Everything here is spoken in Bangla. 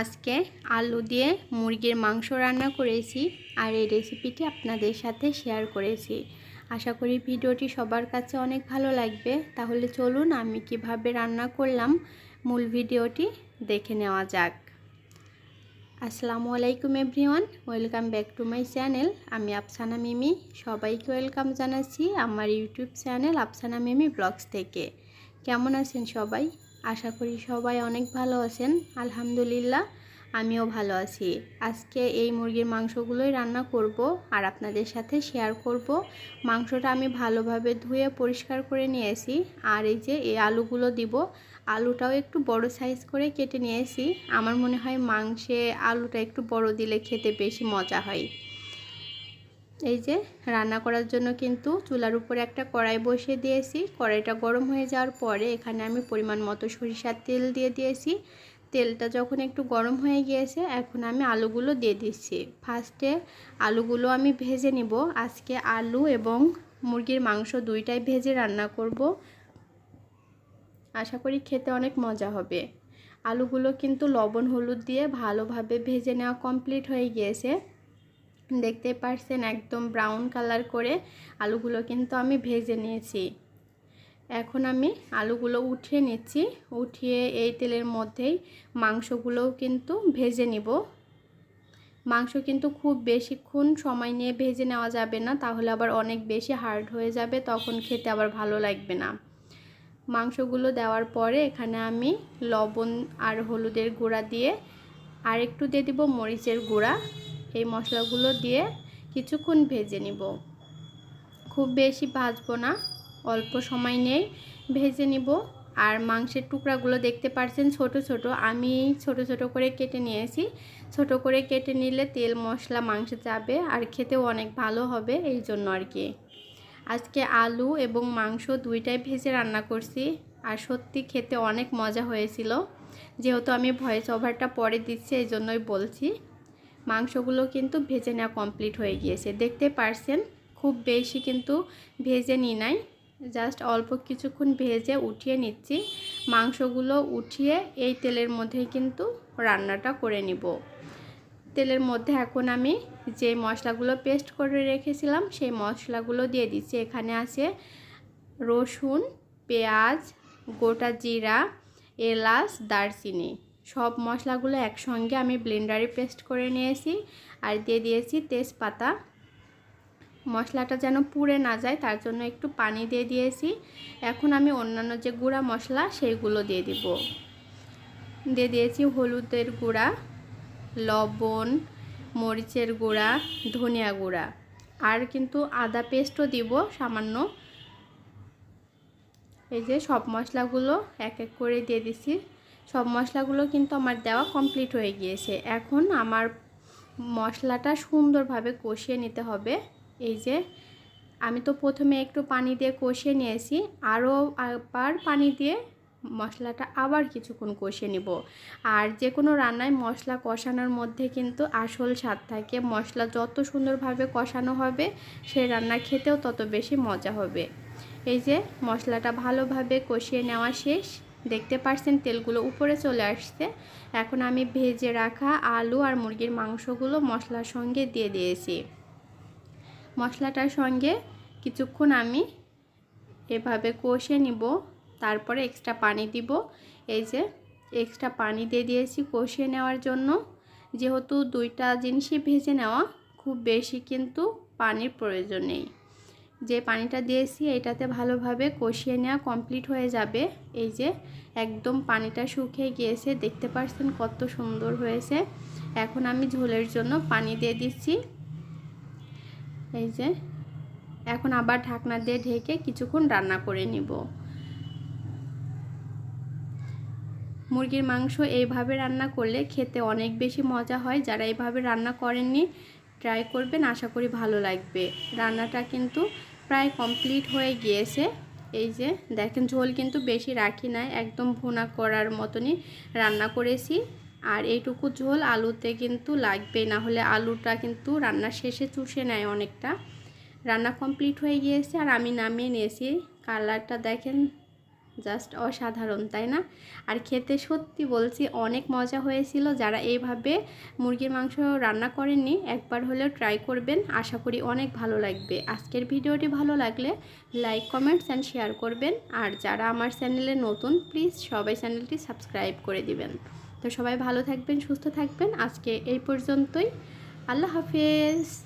আজকে আলু দিয়ে মুরগির মাংস রান্না করেছি আর এই রেসিপিটি আপনাদের সাথে শেয়ার করেছি। আশা করি ভিডিওটি সবার কাছে অনেক ভালো লাগবে। তাহলে চলুন আমি কীভাবে রান্না করলাম মূল ভিডিওটি দেখে নেওয়া যাক। আসসালামু আলাইকুম everyone, welcome back to my channel. আমি আফসানা মিমি, সবাইকে ওয়েলকাম জানাচ্ছি আমার YouTube channel Afsana Mimi vlogs থেকে। কেমন আছেন সবাই? আশা করি সবাই অনেক ভালো আছেন। আলহামদুলিল্লাহ, আমিও ভালো আছি। আজকে এই মুরগির মাংসগুলোই রান্না করব আর আপনাদের সাথে শেয়ার করব। মাংসটা আমি ভালোভাবে ধুয়ে পরিষ্কার করে নিয়েছি। আর এই যে এই আলুগুলো দিব, আলুটাও একটু বড় সাইজ করে কেটে নিয়েছি। আমার মনে হয় মাংসে আলুটা একটু বড় দিলে খেতে বেশি মজা হয়। এই যে রান্না করার জন্য কিন্তু চুলার উপরে একটা কড়াই বসিয়ে দিয়েছি। কড়াইটা গরম হয়ে যাওয়ার পরে এখানে আমি পরিমাণ মতো সরিষার তেল দিয়ে দিয়েছি। তেলটা যখন একটু গরম হয়ে গিয়েছে, এখন আমি আলুগুলো দিয়ে দিচ্ছি। ফার্স্টে আলুগুলো আমি ভেজে নিব। আজকে আলু এবং মুরগির মাংস দুইটাই ভেজে রান্না করব। আশা করি খেতে অনেক মজা হবে। আলুগুলো কিন্তু লবণ, হলুদ দিয়ে ভালোভাবে ভেজে নেওয়া কমপ্লিট হয়ে গিয়েছে। দেখতে পারছেন একদম ব্রাউন কালার করে আলুগুলো কিন্তু আমি ভেজে নিয়েছি। এখন আমি আলুগুলো উঠিয়ে নিচ্ছি, উঠিয়ে এই তেলের মধ্যেই মাংসগুলোও কিন্তু ভেজে নিব। মাংস কিন্তু খুব বেশিক্ষণ সময় নিয়ে ভেজে নেওয়া যাবে না, তাহলে আবার অনেক বেশি হার্ড হয়ে যাবে, তখন খেতে আবার ভালো লাগবে না। মাংসগুলো দেওয়ার পরে এখানে আমি লবণ আর হলুদের গুঁড়া দিয়ে আর একটু দিয়ে দিব মরিচের গুঁড়া। এই মশলাগুলো দিয়ে কিছুক্ষণ ভেজে নিব। খুব বেশি ভাজবো না, অল্প সময় নেই ভেজে নিব। আর মাংসের টুকরাগুলো দেখতে পাচ্ছেন ছোট ছোট, আমি ছোট ছোট করে কেটে নিয়েছি। ছোট করে কেটে নিলে তেল মশলা মাংসে যাবে আর খেতেও অনেক ভালো হবে এই জন্য আর কি। আজকে আলু এবং মাংস দুইটাই ভেজে রান্না করছি আর সত্যি খেতে অনেক মজা হয়েছিল। যেহেতু আমি ভয়েস ওভারটা পরে দিচ্ছি, এই জন্যই বলছি। মাংসগুলো কিন্তু ভেজে নেওয়া কমপ্লিট হয়ে গিয়েছে। দেখতে পারছেন, খুব বেশি কিন্তু ভেজে নিই নাই। জাস্ট অল্প কিছুক্ষণ ভেজে উঠিয়ে নিচ্ছি। মাংসগুলো উঠিয়ে এই তেলের মধ্যেই কিন্তু রান্নাটা করে নিব। তেলের মধ্যে এখন আমি যে মশলাগুলো পেস্ট করে রেখেছিলাম, সেই মশলাগুলো দিয়ে দিচ্ছি। এখানে আছে রসুন, পেঁয়াজ, গোটা জিরা, এলাচ, দারচিনি। সব মশলাগুলো একসঙ্গে আমি ব্লেন্ডারে পেস্ট করে নিয়েছি আর দিয়ে দিয়েছি তেজপাতা। মশলাটা যেন পুড়ে না যায়, তার জন্য একটু পানি দিয়ে দিয়েছি। এখন আমি অন্যান্য যে গুঁড়া মশলা, সেইগুলো দিয়ে দিব। দিয়ে দিয়েছি হলুদের গুঁড়া, লবণ, মরিচের গুঁড়া, ধনিয়া গুঁড়া। আর কিন্তু আদা পেস্টও দিব সামান্য। এই যে সব মশলাগুলো এক এক করে দিয়ে দিছি। সব মশলাগুলো কিন্তু আমার দেওয়া কমপ্লিট হয়ে গিয়েছে। এখন আমার মশলাটা সুন্দরভাবে কষিয়ে নিতে হবে। এই যে, আমি তো প্রথমে একটু পানি দিয়ে কষিয়ে নিয়েছি। আরও আবার পানি দিয়ে মশলাটা আবার কিছুক্ষণ কষিয়ে নিব। আর যে কোনো রান্নায় মশলা কষানোর মধ্যে কিন্তু আসল স্বাদ থাকে। মশলা যত সুন্দরভাবে কষানো হবে, সেই রান্না খেতেও তত বেশি মজা হবে। এই যে, মশলাটা ভালোভাবে কষিয়ে নেওয়া শেষ। দেখতে পাচ্ছেন তেলগুলো উপরে চলে আসছে। এখন আমি ভেজে রাখা আলু আর মুরগির মাংসগুলো মশলার সঙ্গে দিয়ে দিয়েছি। মশলাটার সঙ্গে কিছুক্ষণ আমি এভাবে কষে নিব, তারপরে এক্সট্রা পানি দিব। এই যে এক্সট্রা পানি দিয়ে দিয়েছি কষিয়ে নেওয়ার জন্য। যেহেতু দুইটা জিনিসই ভেজে নেওয়া, খুব বেশি কিন্তু পানির প্রয়োজন নেই। যে পানিটা দিয়েছি, এটাতে ভালোভাবে কষিয়ে নেওয়া কমপ্লিট হয়ে যাবে। এই যে একদম পানিটা শুকিয়ে গিয়েছে, দেখতে পাচ্ছেন কত সুন্দর হয়েছে। এখন আমি ঝোলের জন্য পানি দিয়ে দিচ্ছি। এই যে এখন আবার ঢাকনা দিয়ে ঢেকে কিছুক্ষণ রান্না করে নিব। মুরগির মাংস এইভাবে রান্না করলে খেতে অনেক বেশি মজা হয়। যারা এইভাবে রান্না করেননি ট্রাই করবেন, আশা করি ভালো লাগবে। রান্নাটা কিন্তু প্রায় কমপ্লিট হয়ে গিয়েছে। এই যে দেখেন, ঝোল কিন্তু বেশি রাখি নাই, একদম ভুনা করার মতনই রান্না করেছি। আর এইটুকু ঝোল আলুতে কিন্তু লাগবে না হলে আলুটা কিন্তু রান্না শেষে চুষে নেয় অনেকটা। রান্না কমপ্লিট হয়ে গিয়েছে, আর আমি নামিয়ে নিয়েছি। কালারটা দেখেন জাস্ট অসাধারণ, তাই না? আর খেতে সত্যি বলছি অনেক মজা হয়েছিল। যারা এইভাবে মুরগির মাংস রান্না করেননি, একবার হলেও ট্রাই করবেন। আশা করি অনেক ভালো লাগবে। আজকের ভিডিওটি ভালো লাগলে লাইক কমেন্টস অ্যান্ড শেয়ার করবেন। আর যারা আমার চ্যানেলে নতুন প্লিজ সবাই চ্যানেলটি সাবস্ক্রাইব করে দিবেন। তো সবাই ভালো থাকবেন, সুস্থ থাকবেন। আজকে এই পর্যন্তই। আল্লাহ হাফেজ।